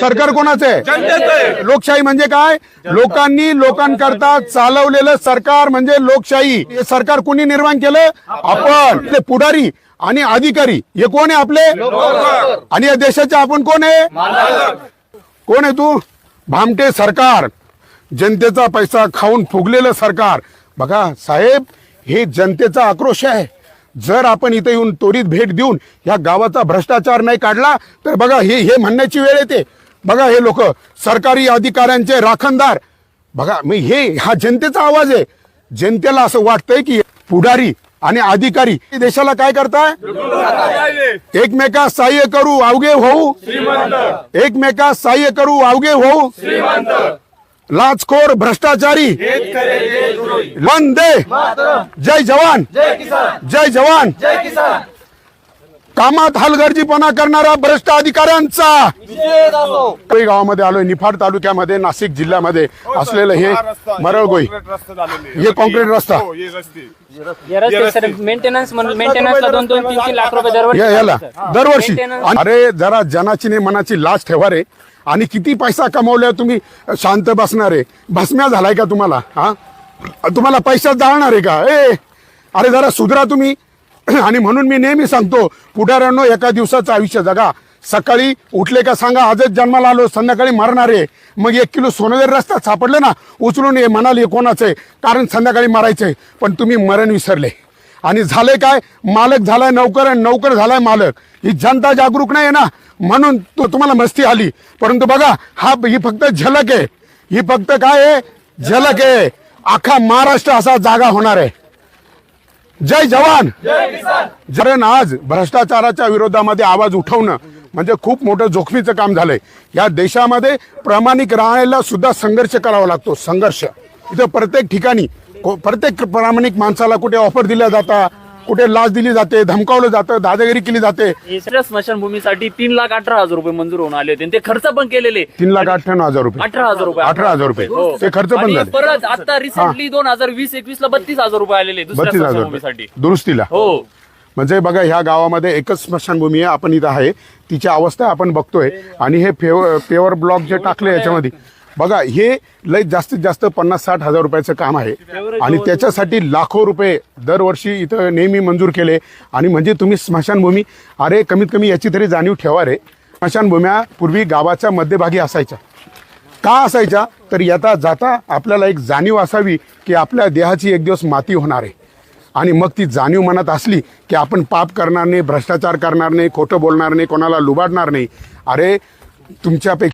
सरकार कोणाचं आहे. लोकशाही म्हणजे काय? लोकांनी लोकांकरता चालवलेलं सरकार म्हणजे लोकशाही. हे सरकार कोणी निर्माण केलं? आपण. ते पुढारी आणि अधिकारी. हे कोण आहे आपले? आणि या देशाचे आपण कोण आहे? कोण आहे तू? भामटे सरकार. जनतेचा पैसा खाऊन फुगलेलं सरकार. बघा साहेब हे जनतेचा आक्रोश आहे. जर आपण इथे येऊन त्वरित भेट देऊन या गावाचा भ्रष्टाचार नाही काढला तर बघा हे हे म्हणण्याची वेळ येते. बघा हे लोक सरकारी अधिकाऱ्यांचे राखणदार. बघा मी हे हा जनतेचा आवाज आहे. जनतेला असं वाटतंय की पुढारी आणि अधिकारी देशाला काय करताय? एकमेका एकमेकास सहाय्य करू अवघे होऊ. एकमेका एकमेकास सहाय्य करू अवघे होऊ. लाचखोर भ्रष्टाचारी. वन दे जय जवान. जय जवान. कामात हलगर्जीपणा करणारा भ्रष्ट अधिकाऱ्यांचा. कोळी गावामध्ये आलोय निफाड तालुक्यामध्ये नाशिक जिल्ह्यामध्ये असलेलं हे मरळगोई. हे कॉन्क्रीट रस्ता. हो, हे रस्ते. या रस्ते सर मेंटेनन्स याला. दरवर्षी. अरे जरा जनाची नाही मनाची लाच ठेवा रे आणि किती पैसा कमवलाय तुम्ही शांत बसणार? आहे भस्म्या झालाय का तुम्हाला हा? तुम्हाला पैसा जाळणार आहे का? ए अरे जरा सुधरा तुम्ही. आणि म्हणून मी नेहमी सांगतो पुढाऱ्यांनो एका दिवसाचं आयुष्य जगा. सकाळी उठले का सांगा आजच जन्माला आलो संध्याकाळी मरणार आहे. मग एक किलो सोनं जर रस्त्यात सापडलं ना उचलून ये म्हणाले कोणाचं आहे? कारण संध्याकाळी मारायचंय. पण तुम्ही मरण विसरले. आणि झाले काय? मालक झालाय नौकर आणि नौकर झालाय मालक. ही जनता जागरूक नाही आहे ना. म्हणून तो तुम्हाला मस्ती आली. परंतु बघा हा ही फक्त झलक आहे. ही फक्त काय आहे? झलक आहे. अख्खा महाराष्ट्र असा जागा होणार आहे. जय जवान! कारण आज भ्रष्टाचाराच्या विरोधामध्ये आवाज उठवणं म्हणजे खूप मोठं जोखमीचं काम झालंय. या देशामध्ये प्रामाणिक राहायला सुद्धा संघर्ष करावा लागतो. संघर्ष. इथं प्रत्येक ठिकाणी को- प्रत्येक प्रामाणिक माणसाला कुठे ऑफर दिल्या जातात कुठे लाच दिली जाते धमकावलं जातं दादागिरी केली जाते. स्मशानभूमीसाठी तीन लाख अठरा हजार रुपये मंजूर होऊन आले होते. आणि ते खर्च पण केलेले. तीन लाख अठ्ठ्याण्णव हजार रुपये. अठरा हजार रुपये. अठरा हजार रुपये. हो. ते खर्च पण आणि झाले. परत आता रिसेंटली दोन हजार वीस एकवीस ला बत्तीस हजार रुपये आलेले दुसऱ्या बत्तीस हजार स्मशानभूमीसाठी. रुपये दुरुस्तीला. हो. म्हणजे बघा ह्या गावामध्ये एकच स्मशानभूमी आहे आपण इथं आहे. तिची अवस्था आपण बघतोय. आणि हे पेवर पेवर ब्लॉक जे टाकले याच्यामध्ये बघा हे लय जास्तीत जास्त पन्नास साठ हजार रुपयाचं काम आहे. आणि त्याच्यासाठी लाखो रुपये दरवर्षी इथं नेहमी मंजूर केले. आणि म्हणजे तुम्ही स्मशानभूमी अरे कमीत कमी याची तरी जाणीव ठेवा रे. स्मशानभूम्या पूर्वी गावाच्या मध्यभागी असायच्या. का असायच्या? तर येता जाता आपल्याला एक जाणीव असावी की आपल्या देहाची एक दिवस माती होणार आहे. आणि मग ती जाणीव मनात असली की आपण पाप करणार नाही भ्रष्टाचार करणार नाही खोटं बोलणार नाही कोणाला लुबाडणार नाही. अरे तुमच्यापैकी